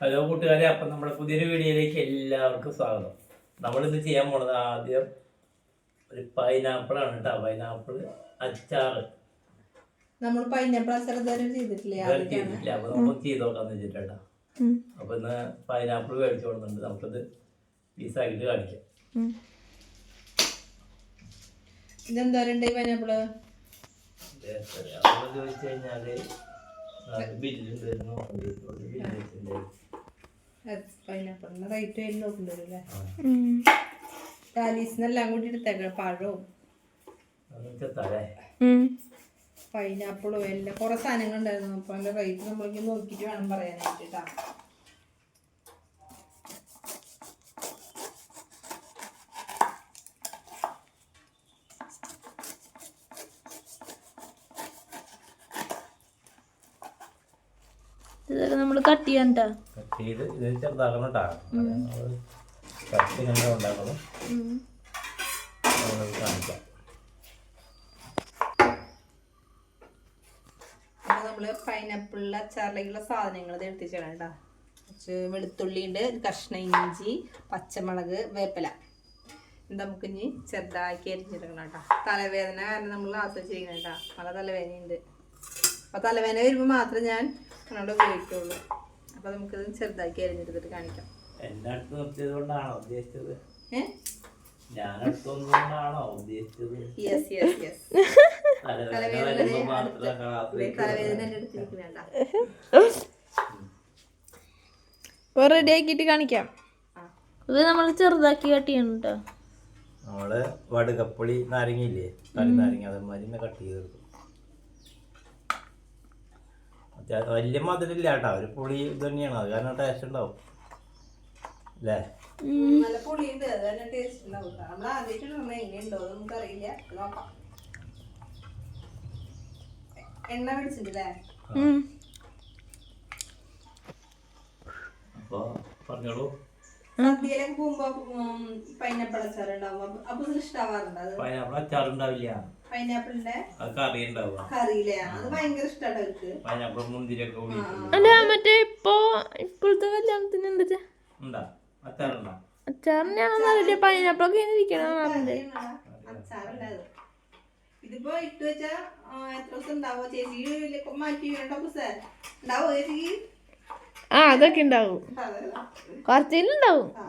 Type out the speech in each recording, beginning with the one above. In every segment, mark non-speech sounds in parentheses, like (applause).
Hello കൂട്ടുകാരെ അപ്പം നമ്മുടെ പുതിയൊരു വീഡിയോയിലേക്ക് എല്ലാവർക്കും സ്വാഗതം. നമ്മളിന്ന് ചെയ്യാൻ പോണത് ആദ്യം ഒരു പൈനാപ്പിളാണ് കേട്ടോ പൈനാപ്പിൾ അച്ചാറ് നമ്മൾ പൈനാപ്പിൾ അച്ചാർ ചെയ്തിട്ടില്ലേ അപ്പൊ നമുക്ക് ചെയ്ത് നോക്കാന്ന് വെച്ചിട്ടാ അപ്പൊ ഇന്ന് പൈനാപ്പിൾ മേടിച്ചു കൊടുക്കുന്നുണ്ട്. നമുക്കത് പീസാക്കിയിട്ട് കാണിക്കാം. ഇതെന്തോരുണ്ട് പൈനാപ്പിൾ ചോദിച്ചു കഴിഞ്ഞാൽ ബില്ലുണ്ട് ബില്ലുണ്ടായിരുന്നു റേറ്റ് കൂടി എടുത്തേക്കാം പഴവും പൈനാപ്പിളും എല്ലാം കുറെ സാധനങ്ങൾ ഉണ്ടായിരുന്നു അപ്പൊ അതിന്റെ റേറ്റ് നമ്മൾക്ക് നോക്കിയിട്ട് വേണം പറയാനായിട്ട് കേട്ടാ ഇതൊക്കെ നമ്മൾ കട്ട് ചെയ്ത് ഇത് ചെറുതാക്കണം കേട്ടോ. ഉണ്ടാക്കണം. കാണിക്കാം. അപ്പൊ നമ്മൾ പൈനാപ്പിളിലെ അച്ചാറിലേക്കുള്ള സാധനങ്ങൾ ഇത് എടുത്തിച്ചാണ് കേട്ടോ. കുറച്ച് വെളുത്തുള്ളി ഉണ്ട് കഷ്ണ ഇഞ്ചി പച്ചമുളക് വേപ്പില. നമുക്ക് ഇനി ചെറുതാക്കി അരിഞ്ഞെടുക്കണം കേട്ടോ. തലവേദന കാരണം നമ്മൾ ആസ്വദിച്ച് ചെയ്യുന്നത് കേട്ടോ. നല്ല തലവേദനയുണ്ട്. അപ്പോൾ തലവേദന വരുമ്പോൾ മാത്രമേ ഞാൻ എന്നോട് ഉപയോഗിക്കുള്ളൂ. അപ്പോൾ നമുക്കിത് ചെറുതാക്കി അരിഞ്ഞെടുത്തിട്ട് കാണിക്കാം. എന്റെ അടുത്ത് നിർത്തിയത് കൊണ്ടാണോ ഉദ്ദേശിച്ചത് ഞാൻ ഉദ്ദേശിച്ചത്? യെസ് യെസ് യെസ് റെഡി ആക്കിയിട്ട് കാണിക്കാം. ഇത് നമ്മൾ ചെറുതാക്കി കട്ട് ചെയ്യണം കേട്ടോ നമ്മൾ വടുകപ്പുളി നാരങ്ങയില്ലേ? കളി നാരങ്ങ അതേമാതിരി കട്ട് ചെയ്തെടുക്കും. വലിയ മധുരമില്ല കേട്ടോ. ഒരു പുളി ഇത് തന്നെയാണ്. അത് കാരണം ടേസ്റ്റ് ഉണ്ടാവും. അല്ലേ നല്ല പുളിയുണ്ട്. അത് തന്നെ ടേസ്റ്റ് ഉണ്ടാവും. കേട്ടോ. നമ്മൾ ആദ്യമായിട്ട് ഇടണ എങ്ങനെയുണ്ടോ അത് നമുക്കറിയില്ല നോക്കാം. എണ്ണ പിടിച്ചിട്ടില്ലേ ഉം. അപ്പൊ പറഞ്ഞോളൂ. സദ്യയിലൊക്കെ പോകുമ്പോ പൈനാപ്പിൾ അച്ചാർ ഉണ്ടാവും അപ്പൊ ഇഷ്ടാവാറുണ്ടോ? പൈനാപ്പിൾ അച്ചാറുണ്ടാവില്ല. പൈനാപ്പിളിന്റെ അത് കറി ഉണ്ടാവുക അത് ഭയങ്കര ഇഷ്ടമാണ് അവർക്ക്. പൈനാപ്പിൾ അല്ല മറ്റേ ഇപ്പൊ ഇപ്പോഴത്തെ കല്യാണത്തിന് എന്താ പൈനാപ്പിളൊക്കെ ഇങ്ങനെ ഇരിക്കണം ഇതിപ്പോ ഇട്ട് വെച്ചാ ആ, എത്ര ദിവസം ഉണ്ടാവോ? ചേച്ചി മാറ്റി ഉണ്ടാവോ ആ അതൊക്കെ ഉണ്ടാവും. കുറച്ചേലും ഉണ്ടാവും. ആ.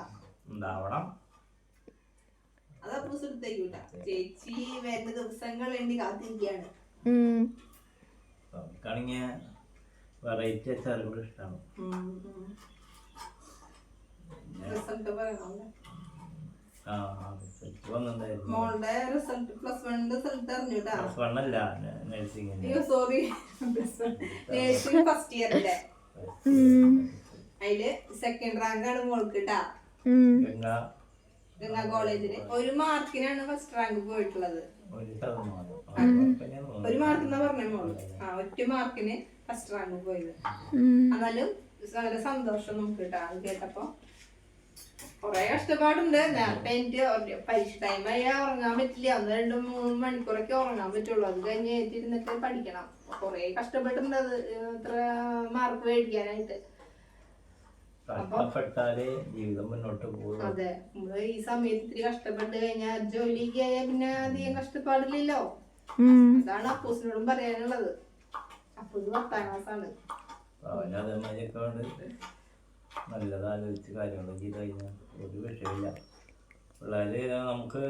ഉണ്ടാവണം. അത് അപ്പൂസ് എടുത്തേക്കൂട്ടാ ചേച്ചി വരുന്ന ദിവസങ്ങൾ എണ്ണി കാത്തിരിക്കുകയാണ് ഉം. നമുക്കാണെങ്കിൽ വെറൈറ്റി അച്ചാറുകൾ ഇഷ്ടമാണ് റിസൾട്ട് പറയണമല്ലോ ആ റിസൾട്ട് വന്നിട്ടുണ്ടായിരുന്നു. മോളുടെ റിസൾട്ട് പ്ലസ് റിസൾട്ട് അറിഞ്ഞൂട്ടാ. അയ്യോ സോറി നേഴ്സിംഗ് ഫസ്റ്റ് ഇയർ. അതിൽ സെക്കൻഡ് റാങ്ക് ആണ് മോൾക്ക് കേട്ടാ. ഗംഗ കോളേജിൽ ഒരു മാർക്കിനാണ് ഫസ്റ്റ് റാങ്ക് പോയിട്ടുള്ളത്. ഒരു മാർക്ക് എന്നാ പറഞ്ഞ മോൾ. ആ ഒറ്റ മാർക്കിന് ഫസ്റ്റ് റാങ്ക് പോയത്. എന്നാലും വളരെ സന്തോഷം നമുക്ക് കേട്ടാ അത് കേട്ടപ്പോ കൊറേ കഷ്ടപ്പാടുണ്ട്. നേരത്തെ എനിക്ക് പരീക്ഷ ടൈമായി ഉറങ്ങാൻ പറ്റില്ല. ഒന്ന് രണ്ട് മൂന്ന് മണിക്കൂറൊക്കെ ഉറങ്ങാൻ പറ്റുള്ളൂ. അത് കഴിഞ്ഞ് ഏറ്റിരുന്നിട്ട് പഠിക്കണം. കൊറേ കഷ്ടപ്പെട്ടിട്ടുണ്ട് അത് ഇത്ര മാർക്ക് മേടിക്കാനായിട്ട്. കഷ്ടപ്പെട്ടാലേ ജീവിതം മുന്നോട്ട് പോകും അതെ നമ്മൾ ഈ സമയത്ത് ഇത്തിരി കഷ്ടപ്പെട്ട് കഴിഞ്ഞാൽ ജോലിക്ക് ആയാൽ പിന്നെ അധികം കഷ്ടപ്പാടില്ലല്ലോ. അതാണ് അപ്പൂസിനോടും പറയാനുള്ളത്. അപ്പൂസ് പത്താം ക്ലാസ് ആണ് അവന് അതേമാതിരിയൊക്കെ ഉണ്ട്. നല്ലത് ആലോചിച്ച് കാര്യങ്ങൾ ചെയ്ത് കഴിഞ്ഞാൽ ഒരു വിഷയമില്ല. പിള്ളേര് നമുക്ക്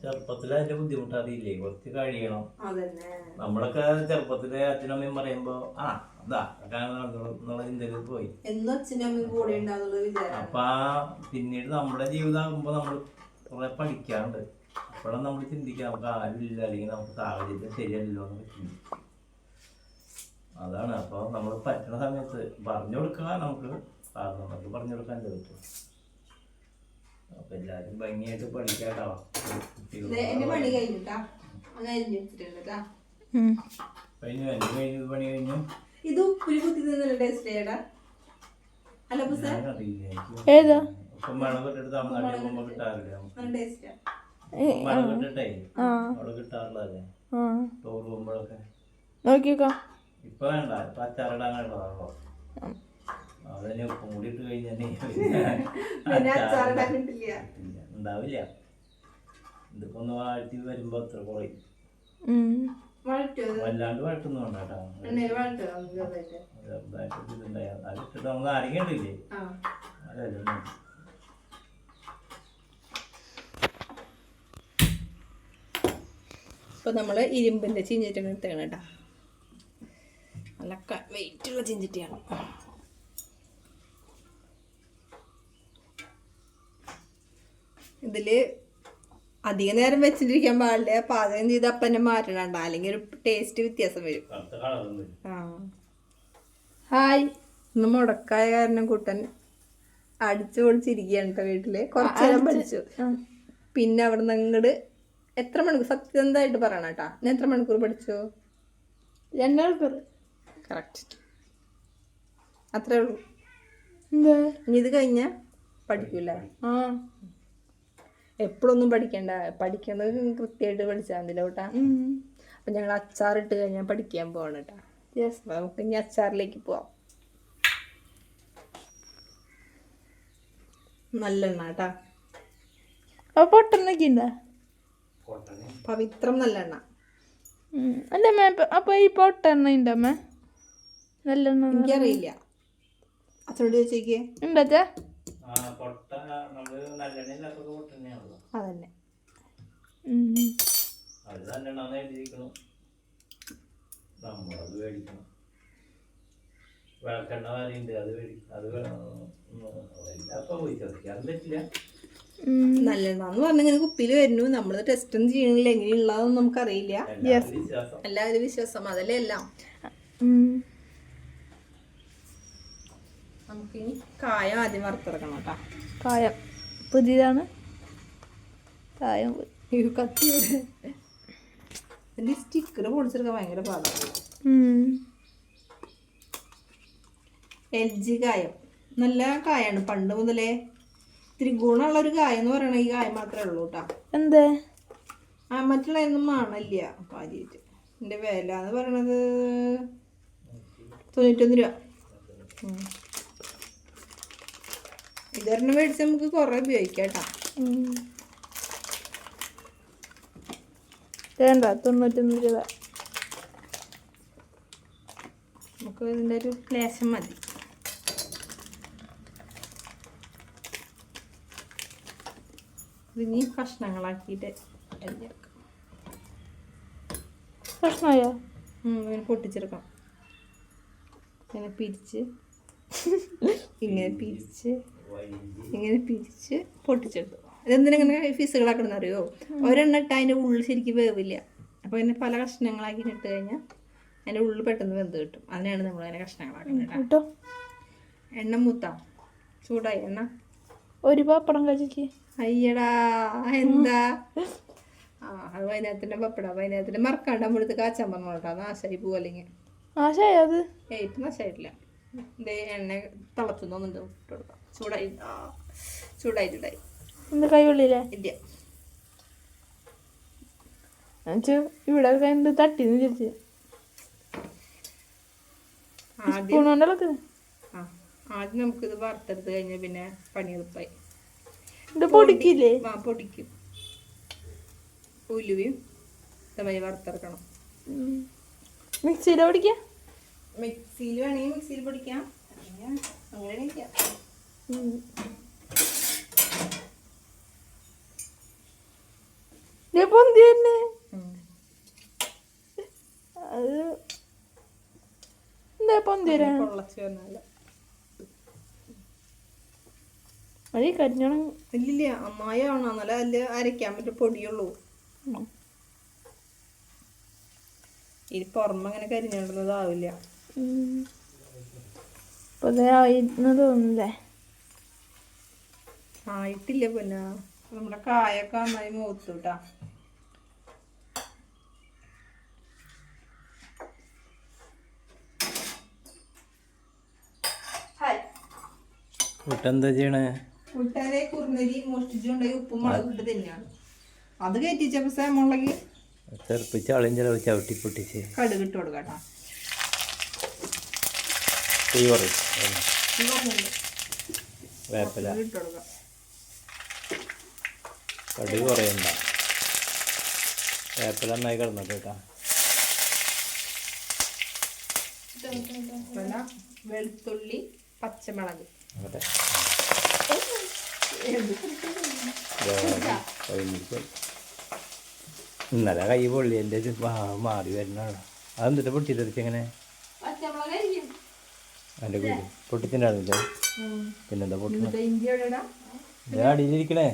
ചെറുപ്പത്തിൽ അതിന്റെ ബുദ്ധിമുട്ട് അറിയില്ലേ? കുറച്ച് കഴിയണം. നമ്മളൊക്കെ ചെറുപ്പത്തിലെ അച്ഛനമ്മയും പറയുമ്പോ ആ അതാ എന്നുള്ള ചിന്തയിൽ പോയി. അപ്പൊ പിന്നീട് നമ്മുടെ ജീവിതമാകുമ്പോ നമ്മൾ കുറെ പഠിക്കാറുണ്ട്. അപ്പോഴാണ് നമ്മൾ ചിന്തിക്കുക നമുക്ക് ആരുമില്ല അല്ലെങ്കിൽ നമുക്ക് സാഹചര്യം ശരിയല്ലല്ലോ എന്ന് ചിന്തിക്കും അതാണ്. അപ്പൊ നമ്മൾ പറ്റുന്ന സമയത്ത് പറഞ്ഞു കൊടുക്കുക നമുക്ക് നമുക്ക് പറഞ്ഞു കൊടുക്കാൻ പറ്റും അപ്പൊ എല്ലാരും ഭംഗിയായിട്ട് പഠിക്കാട്ടോ. എന്റെ പണി കഴിഞ്ഞിട്ടാ. കഴിഞ്ഞു എന്റെ കഴിഞ്ഞത് പണി കഴിഞ്ഞു. ഇത് ഉപ്പിരി കുത്തി ടേസ്റ്റ് ചെയ്യടാ? അല്ല ഏതാ? നോക്കിക്കോ. ഇപ്പൊ വേണ്ട ഇപ്പൊ അച്ചാറിടാനുള്ളതാണല്ലോ ആ അതന്നെ ഉപ്പും കൂടി ഇട്ട് കഴിഞ്ഞാൽ ഉണ്ടാവില്ല. ഇതിപ്പോ ഒന്ന് വാഴ്ത്തി വരുമ്പോ അത്ര കുറയും. വല്ലാണ്ട് വഴട്ടുന്നുണ്ട് കേട്ടോ. ഇതുണ്ടായി. നമുക്ക് ആ. അതല്ല ഇപ്പൊ നമ്മൾ ഇരുമ്പിന്റെ ചീഞ്ചിട്ടാണ് എടുത്തേക്കണ കേട്ടാ. നല്ല വെയിറ്റ് ഉള്ള ചീഞ്ചിട്ടിയാണ് ഇതിൽ അധിക നേരം വെച്ചിട്ടിരിക്കാൻ പാടില്ല. പാചകം ചെയ്ത് അപ്പന്നെ മാറ്റണ്ട മാറ്റണണ്ട അല്ലെങ്കിൽ ഒരു ടേസ്റ്റ് വ്യത്യാസം വരും. ആ. ഹായ്. ഇന്ന് മുടക്കായ കാരണം കൂട്ടൻ അടിച്ചു പൊളിച്ചിരിക്കുകയാണ് കേട്ടോ വീട്ടിൽ. കുറച്ചു നേരം പഠിച്ചു. പിന്നെ അവിടെ നിന്ന് അങ്ങോട്ട് എത്ര മണിക്കൂർ? സത്യസന്ധമായിട്ട് പറയണം കേട്ടാ ഞാൻ എത്ര മണിക്കൂർ പഠിച്ചു? കറക്റ്റ് അത്രേ ഉള്ളൂ. ഇനി ഇത് കഴിഞ്ഞാൽ പഠിക്കൂല ആ. എപ്പോഴൊന്നും പഠിക്കണ്ട. പഠിക്കുന്നത് കൃത്യമായിട്ട് പഠിച്ചാൽ മതി കേട്ടാ അപ്പൊ ഞങ്ങൾ അച്ചാറിട്ട് കഴിഞ്ഞാൽ പഠിക്കാൻ പോവാണ് കേട്ടാ യെസ് നമുക്ക് ഇനി അച്ചാറിലേക്ക് പോവാം. നല്ലെണ്ണ കേട്ടാ അപ്പൊ പൊട്ടെണ്ണൊക്കെ ഉണ്ടാ പവിത്രം നല്ലെണ്ണ അല്ല അമ്മ അപ്പോൾ അപ്പൊ ഈ പൊട്ടെണ്ണ ഉണ്ടമ്മ നല്ലെണ്ണ എനിക്കറിയില്ല. അച്ഛനോട് ചോദിച്ചേക്കേ. ഉണ്ടച്ചാ അതന്നെ. വിളക്കെണ്ണ വരെയുണ്ട് അത് മേടിക്കും അത് അപ്പൊ പോയി ചോദിക്കാൻ പറ്റില്ല. നല്ലെണ്ണ എന്ന് പറഞ്ഞാൽ ഇങ്ങനെ കുപ്പിയിൽ വരുന്നു. നമ്മൾ ടെസ്റ്റ് ഒന്നും ചെയ്യണില്ല. എങ്ങനെയുള്ളതെന്ന് നമുക്കറിയില്ല. എല്ലാവരും വിശ്വാസം. എല്ലാവരും വിശ്വാസം. അതല്ലേ എല്ലാം. നമുക്കിനി കായം ആദ്യം വറുത്തിറക്കണം കേട്ടോ. കായം. പുതിയതാണ്. കായം കത്തി ഇതിന്റെ സ്റ്റിക്കർ പൊളിച്ചെടുക്കാൻ ഭയങ്കര പാടാണ്. എൽ ജി കായം. നല്ല കായാണ്. പണ്ട് മുതലേ ഇത്തിരി ഗുണമുള്ള ഒരു കായ എന്ന് പറയണ ഈ കായ മാത്രമേ ഉള്ളൂ കേട്ടോ. എന്തേ? ആ മറ്റുള്ളതൊന്നും മാണല്ല പാചകിച്ച് എന്റെ വില എന്ന് പറയണത് തൊണ്ണൂറ്റൊന്ന് രൂപ. ഇതൊരെണ്ണം മേടിച്ച് നമുക്ക് കുറേ ഉപയോഗിക്കാം കേട്ടോ. വേണ്ട തൊണ്ണൂറ്റൊന്ന് രൂപ. നമുക്ക് ഇതിന്റെ ഒരു ലേശം മതി. ഇതിനി കഷ്ണങ്ങളാക്കിയിട്ട് ഉം, ഇങ്ങനെ പൊട്ടിച്ചെടുക്കാം. ഇങ്ങനെ പിരിച്ച് (laughs) ഇങ്ങനെ പിരിച്ച്. ഇങ്ങനെ പിരിച്ച് പൊട്ടിച്ചെടുത്തു. ഇതെന്തിനാ ഇങ്ങനെ ഫീസുകളാക്കണം അറിയോ? ഒരെണ്ണ ഇട്ട് അതിന്റെ ഉള്ളിൽ ശരിക്കും വേവില്ല. അപ്പോൾ ഇതിനെ പല കഷ്ണങ്ങളാക്കി ഇട്ട് കഴിഞ്ഞാൽ അതിന്റെ ഉള്ളിൽ പെട്ടെന്ന് വെന്ത് കിട്ടും. അതിനാണ് നമ്മൾ അതിനെ കഷ്ണങ്ങളാക്കുന്നത് കേട്ടോ. എണ്ണ മൂത്താം. ചൂടായി. എണ്ണ. ഒരു പപ്പടം കഴിക്ക് അയ്യടാ എന്താ? ആ അത് വൈകുന്നേരത്തിന്റെ പപ്പട. വൈകുന്നേരത്തിന് മറക്കാണ്ട് നമ്മളെടുത്ത് കാച്ചാൻ പറഞ്ഞോട്ടോ നാശായി പോവും അല്ലെങ്കിൽ. നാശായത് നാശമായിട്ടില്ല ഇതേ എണ്ണ തിളച്ചുന്നൊന്നുണ്ട് ഇട്ട് കൊടുക്കാം. ചൂടായി. ചൂടായി ചൂടായി. ഒന്ന് കൈവെള്ളിയില്ലേ ഇല്ല. ഇവിടെ എന്ത് തട്ടി തിരിച്ച് ആദ്യം സ്പൂൺ കൊണ്ട് ഇളക്കുന്നത് നമുക്ക് ഇത് വറുത്തെടുത്ത് കഴിഞ്ഞാൽ പിന്നെ പണി എളുപ്പമായി ഇത് പൊടിക്കില്ലേ? ആ പൊടിക്കും. ഉലുവയും ഇതമായി വറുത്തെടുക്കണം. മിക്സിയിൽ പൊടിക്കാം? മിക്സിയിൽ വേണമെങ്കിൽ മിക്സിയിൽ പൊടിക്കാം. അങ്ങനെ പൊന്തി തന്നെ അത് എന്താ പൊന്തി വരാൻ? പൊള്ളച്ച് വന്നാൽ. മതി കരിഞ്ഞോണം ഇല്ലില്ല നന്നായി ആവണം. എന്നാലേ അതിൽ അരയ്ക്കാൻ പറ്റിയ പൊടിയുള്ളൂ. ഇനി പുറമെ അങ്ങനെ കരിഞ്ഞോണ്ടുന്നതാവില്ല ഇപ്പൊ ഇത് തോന്നുന്നില്ലേ? ആയിട്ടില്ല പിന്നെ. നമ്മുടെ കായൊക്കെ നന്നായി മൂത്തു കേട്ടാ കൂട്ടെന്താ ചെയ്യണേ? കൂട്ടുകാരെ കുറുനരി മോഷ്ടിച്ചുകൊണ്ടായി ഉപ്പും മുളകും ഇട്ട് തന്നെയാണ് അത് കയറ്റിച്ചപ്പോ സാമുളകി ചെറുപ്പിച്ച് അളിയും ചിലവ് ചവിട്ടി പൊട്ടിച്ച്. കടുക് ഇട്ട് കൊടുക്കാം തീ പറയും ഇത് പറഞ്ഞില്ലേ? വേപ്പില. ഇട്ട് കൊടുക്കാം. കടുക് കുറയണ്ട. വേപ്പില അമ്മായി കിടന്നിട്ട് കേട്ടാ വെളുത്തുള്ളി പച്ചമുളക്. ഇന്നലെ കൈ പൊള്ളി എന്റെ മാറി വരുന്നതാണ്. അതെന്തിട്ട് പൊട്ടിത്തെറിച്ച് എങ്ങനെ? എന്റെ കുഴി പൊട്ടിത്തിണ്ടായിരുന്നില്ല പിന്നെന്താ പൊട്ടി ഞാൻ അടിയിലിരിക്കണേ.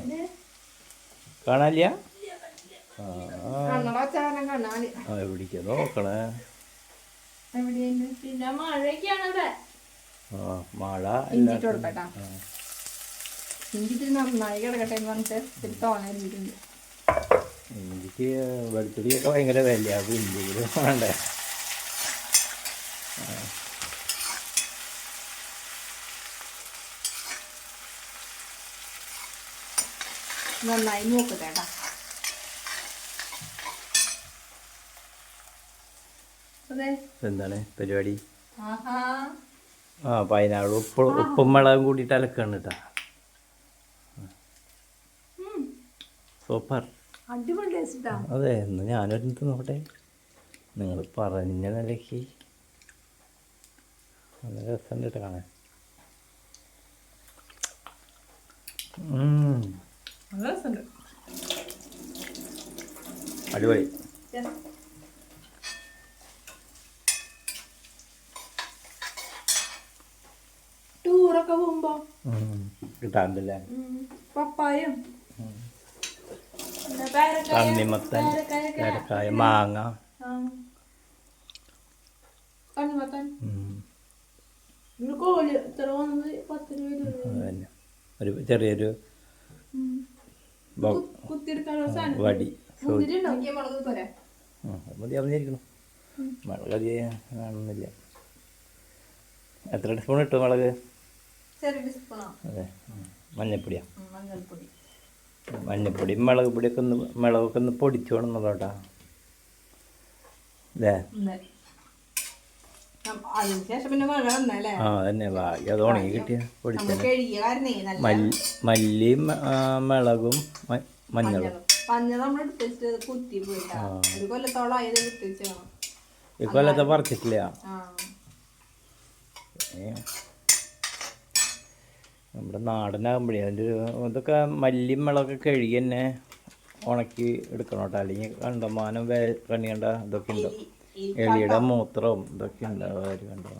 കാണാനില്ല? ആ. കണ്ണട ചാരം കാണാന് ആ എവിടേക്കാ? നോക്കണേ. എവിടെയാണ് പിന്നെ മഴയൊക്കെയാണ് ഇവിടെ ആ മഴ ഇഞ്ചി എല്ലാ കൊടുക്കട്ടാ ഇഞ്ചി ഇത്തിരി നന്നായി കിടക്കട്ടെ എന്ന് പറഞ്ഞിട്ട് ഇത്തിരി തോനെ ഇഞ്ചിക്ക് എനിക്ക് വെളുത്തുള്ളിയൊക്കെ ഭയങ്കര വില അത് ഇഞ്ചിയിലും വേണ്ടേ? നന്നായി നോക്കുക കേട്ടാ. എന്താണ് പരിപാടി? ആ പതിനാറ് ഉപ്പ് ഉപ്പും മുളകും കൂടിയിട്ട് അലക്കാണ് കേട്ടാ. സൂപ്പർ. അതെ എന്ന് ഞാനൊരു നോക്കട്ടെ. നിങ്ങൾ പറഞ്ഞ നിലയ്ക്ക് നല്ല രസമുണ്ട് കേട്ടോ കാണാൻ. നല്ല രസമുണ്ട്. അടിപൊളി. ടൂറൊക്കെ പോകുമ്പോ. കിട്ടാണ്ടല്ലേ പപ്പായും. പേരക്കായ തണ്ണിമത്തൻ ഏലക്കായ മാങ്ങ. ഒരു കണ്ണിമത്തൻ വടി. മതി അറിഞ്ഞിരിക്കണം മുളക് അധികം കാണുന്നില്ല. എത്ര സ്പൂൺ ഇട്ടു മുളക്? അതെ. മഞ്ഞപ്പൊടിയാ മഞ്ഞപ്പൊടി മുളക് പൊടിയൊക്കെ ഒന്ന് മുളകൊക്കെ ഒന്ന് പൊടിച്ചു വേണമെന്നുള്ളതാ അല്ലേ അതിന് ശേഷം പിന്നെ മഴ വന്നല്ലേ ആ തന്നെ ഭാഗ്യം. അത് ഉണങ്ങി കിട്ടിയ പൊടിച്ചത് മല്ലിയും മിളകും മഞ്ഞളും. ഈ കൊല്ലത്തെ പറിച്ചിട്ടില്ല. നമ്മുടെ നാടനാകുമ്പോഴേ അതിന്റെ ഒരു ഇതൊക്കെ മല്ലിയും മിളകൊക്കെ കഴുകി തന്നെ ഉണക്കി എടുക്കണം കേട്ടോ അല്ലെങ്കിൽ കണ്ടമാനം വേ കണ്ണി കണ്ട ഇതൊക്കെ ഉണ്ടാവും ഈ എലിയുടെ മൂത്രവും ഇതൊക്കെ ഉണ്ടാവും കണ്ടോ?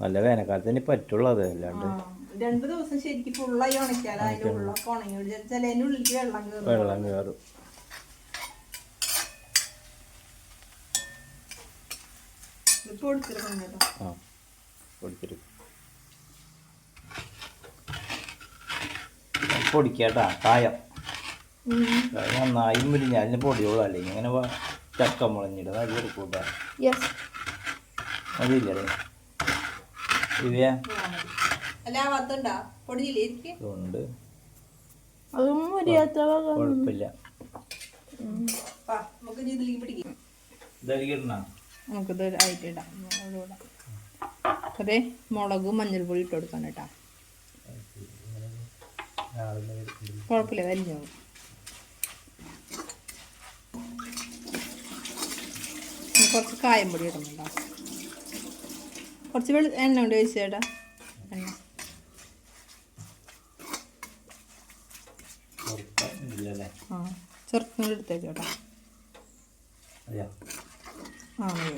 നല്ല വേനൽക്കാലത്ത് ഇനി പറ്റുള്ളൂ അത് അല്ലാണ്ട്. രണ്ട് ദിവസം ശരിക്കും ഫുള്ളായി ഉണക്കിയാൽ ഉള്ളൊക്കെ ഉണങ്ങി വെള്ളം കയറും. വെള്ളം കയറും. കേട്ടോ. ആ പൊടിക്കാട്ടാ കായം. നന്നായി മുരിഞ്ഞ അതിന് പൊടിയോളൂ അല്ലെങ്കിൽ ഇങ്ങനെ വ- ചക്ക എടുക്കൂട്ടാ. അതില്ലേ കുഴപ്പമില്ല നമുക്കിത് ആയിട്ട് ഇടാം. അതെ മുളകും മഞ്ഞൾപ്പൊടി ഇട്ട് കൊടുക്കാൻ കേട്ടാ. കുഴപ്പമില്ല വലിഞ്ഞോ കുറച്ച് കായം പൊടി ഇടണം കേട്ടോ കുറച്ച് വെളി എണ്ണ കൊണ്ട് ഒഴിച്ച് ചേട്ടാ. എണ്ണ. ആ ചെറുക്കും കൂടി എടുത്തേക്ക് ചേട്ടാ ആ മതി.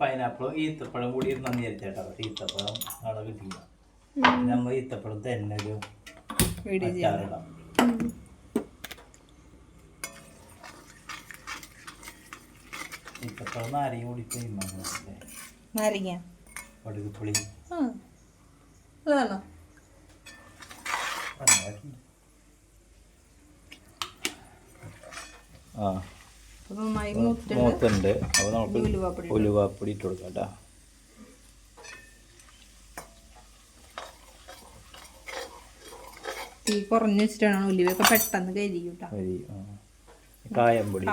പൈനാപ്പിളും ഈത്തപ്പഴം കൂടി നന്ദി വിചാരിച്ചേട്ടാ പക്ഷെ ഈത്തപ്പഴം അവിടെ കിട്ടിയില്ല. നമ്മൾ ഈത്തപ്പഴം തന്നെ ഒരു അച്ചാറിടാം ഈത്തപ്പഴം നാരങ്ങ കൂടി നാരങ്ങ? ആ. അപ്പോൾ മൂത്തുണ്ട് അപ്പോൾ നമുക്ക് ഇനി ഉലുവാപ്പൊടി ഇട്ട് ഉലുവാപ്പൊടി ഇട്ട് കൊടുക്കാം കേട്ടോ തീ കുറഞ്ഞു വെച്ചിട്ടാണ് ഉലുവയൊക്കെ പെട്ടെന്ന് കരിയും.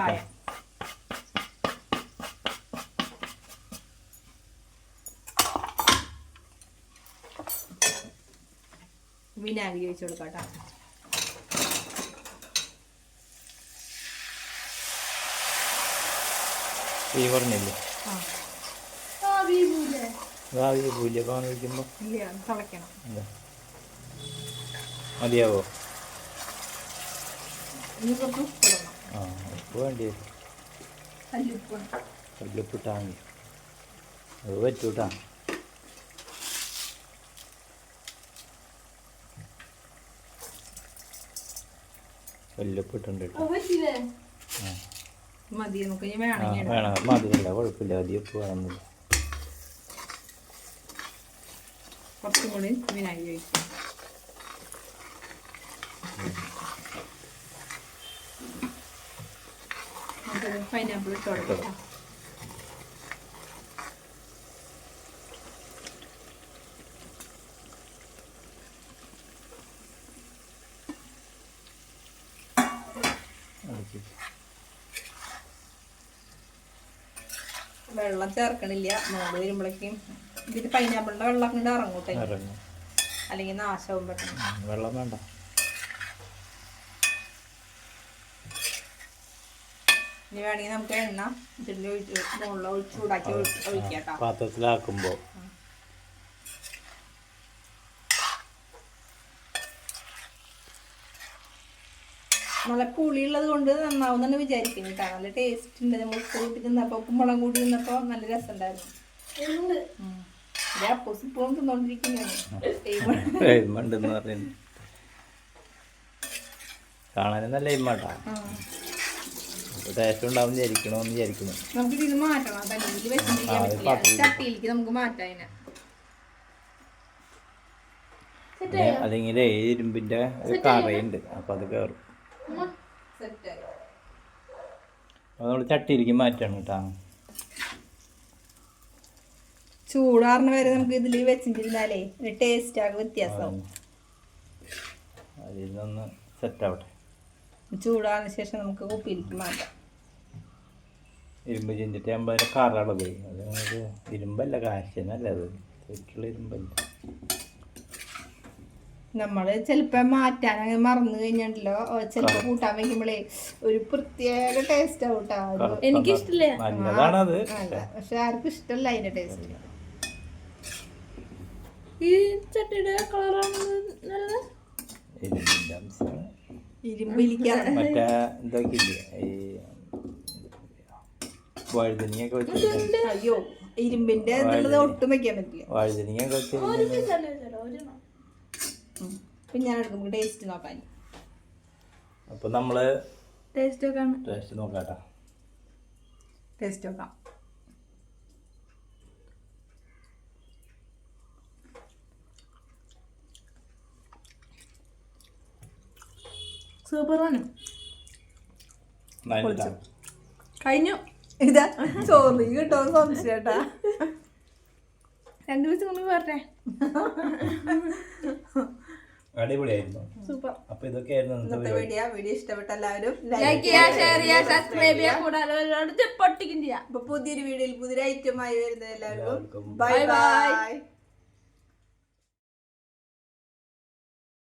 കായം. വിനാഗിരി ഒഴിച്ചു കൊടുക്കാം കേട്ടോ തീ പറഞ്ഞില്ലേ ആ. ഭാവി പൂജ. എന്താ മതിയാവോ? ആ ഉപ്പ് വേണ്ടി കല്ലുപ്പിട്ടാ മതി അത് പറ്റൂട്ടാ. കല്ലുപ്പിട്ടുണ്ട് മതി മതിയില്ല കുഴപ്പമില്ല. അധികം ഉപ്പ് വേണമെന്നില്ല കുറച്ചും കൂടി വിനാഗിരി ഒഴിക്കും പൈനാപ്പിൾ ഇട്ട് കൊടുക്കാം വെള്ളം ചേർക്കണില്ല. മോൾ വരുമ്പോഴേക്കും ഇതിൽ പൈനാപ്പിളിന്റെ വെള്ളം കൊണ്ട് ഇറങ്ങൂട്ടെ ഇറങ്ങും. അല്ലെങ്കിൽ നാശവും പെട്ടെന്ന്. ഉം, വെള്ളം വേണ്ട. ഇനി വേണമെങ്കിൽ നമുക്ക് എണ്ണ ഇതിന്റെ ഒഴിച്ച് മുകളിൽ ഒഴിച്ച് ചൂടാക്കി ഒഴി- ഒഴിക്കാം കേട്ടോ പാത്രത്തിലാക്കുമ്പോൾ നല്ല പുളിയുള്ളത് കൊണ്ട് നന്നാവുന്നാണ് വിചാരിക്കുന്നത് കേട്ടോ. നല്ല ടേസ്റ്റ് ഉണ്ട്. നമ്മൾ ഉപ്പ് കൂട്ടി തിന്നപ്പോൾ ഉപ്പും മുളകും കൂടി തിന്നപ്പോൾ നല്ല രസമുണ്ടായിരുന്നു. ഇത് അപ്പൂസ് ഇപ്പോഴും തിന്നോണ്ടിരിക്കുന്നതാണ്. (laughs) ഇമ്മണ്ടെന്ന് പറയുന്നത് കാണാനും നല്ല ഇമ്മട്ടാ ടേസ്റ്റ് ഉണ്ടാവും വിചാരിക്കണമെന്ന് വിചാരിക്കുന്നു നമുക്ക് ഇത് മാറ്റണം പറ്റില്ല. ചട്ടിയിലേക്ക് നമുക്ക് മാറ്റാം അതിനെ. പിന്നെ അല്ലെങ്കിൽ ഇരുമ്പിന്റെ ഒരു കറയുണ്ട്. അപ്പൊ അത് കയറും. അപ്പൊ നമ്മൾ ചട്ടിയിലേക്ക് മാറ്റണം കേട്ടാ. ചൂടാറിന് വരെ നമുക്ക് ഇതിൽ വെച്ചിട്ടിരുന്നാലേ ടേസ്റ്റ് ആകെ വ്യത്യാസമാവും അതിൽ നിന്ന് സെറ്റ് ആവട്ടെ. ചൂടാറിന് ശേഷം നമുക്ക് കുപ്പിയിലേക്ക് മാറ്റാം. ഇരുമ്പ് ചെഞ്ചിട്ട് ആകുമ്പോൾ അതിന് കറളത് അത് നമുക്ക് ഇരുമ്പല്ല കാശനല്ല അത്? ശരിക്കുള്ള ഇരുമ്പല്ല. നമ്മൾ ചിലപ്പോ മാറ്റാൻ അങ്ങനെ മറന്നു കഴിഞ്ഞാണ്ടല്ലോ ചിലപ്പോ കൂട്ടാൻ വെക്കുമ്പോഴേ ഒരു പ്രത്യേക ടേസ്റ്റ് ആവും എനിക്ക് എനിക്കിഷ്ടമില്ല നല്ലതാണത് പക്ഷെ ആർക്കും ഇഷ്ടമല്ല അതിന്റെ ടേസ്റ്റ് ഈ ചട്ടിയുടെ കളറാണ് നല്ല ഇരുമ്പിന്റെ അംശമാണ്. ഇരുമ്പിലിക്കാതെ മറ്റേ ഇതൊക്കെ ഇല്ലേ ഈ വഴുതനങ്ങയൊക്കെ വെച്ചിട്ട് അയ്യോ ഇരുമ്പിന്റെ ഇതുള്ളത് ഒട്ടും വെക്കാൻ പറ്റില്ല. വഴുതനങ്ങയൊക്കെ വെച്ച് ഉം. പിന്നെ ഞാൻ എടുക്കുമ്പോൾ ടേസ്റ്റ് നോക്കാൻ അപ്പൊ നമ്മൾ ടേസ്റ്റ് ടേസ്റ്റ് നോക്കാട്ടാ. ടേസ്റ്റ് നോക്കാം. സൂപ്പറാണ് കഴിഞ്ഞു. ഇതാ ചോറി കിട്ടോ സംശയട്ടാ. രണ്ടു ദിവസം കൊണ്ട് വരട്ടെ അടിപൊളിയായിരുന്നു. സൂപ്പർ. അപ്പൊ ഇതൊക്കെയായിരുന്നു വീഡിയോ വീഡിയോ ഇഷ്ടപ്പെട്ട എല്ലാവരും ലൈക്ക് ചെയ്യുക ഷെയർ ചെയ്യുക സബ്സ്ക്രൈബ് ചെയ്യുക. കൂടാതെ ഒരുപാട് പൊട്ടിക്കും ചെയ്യാം. അപ്പൊ പുതിയൊരു വീഡിയോയിൽ പുതിയൊരു ഐറ്റം ആയി വരുന്ന എല്ലാവർക്കും. Bye bye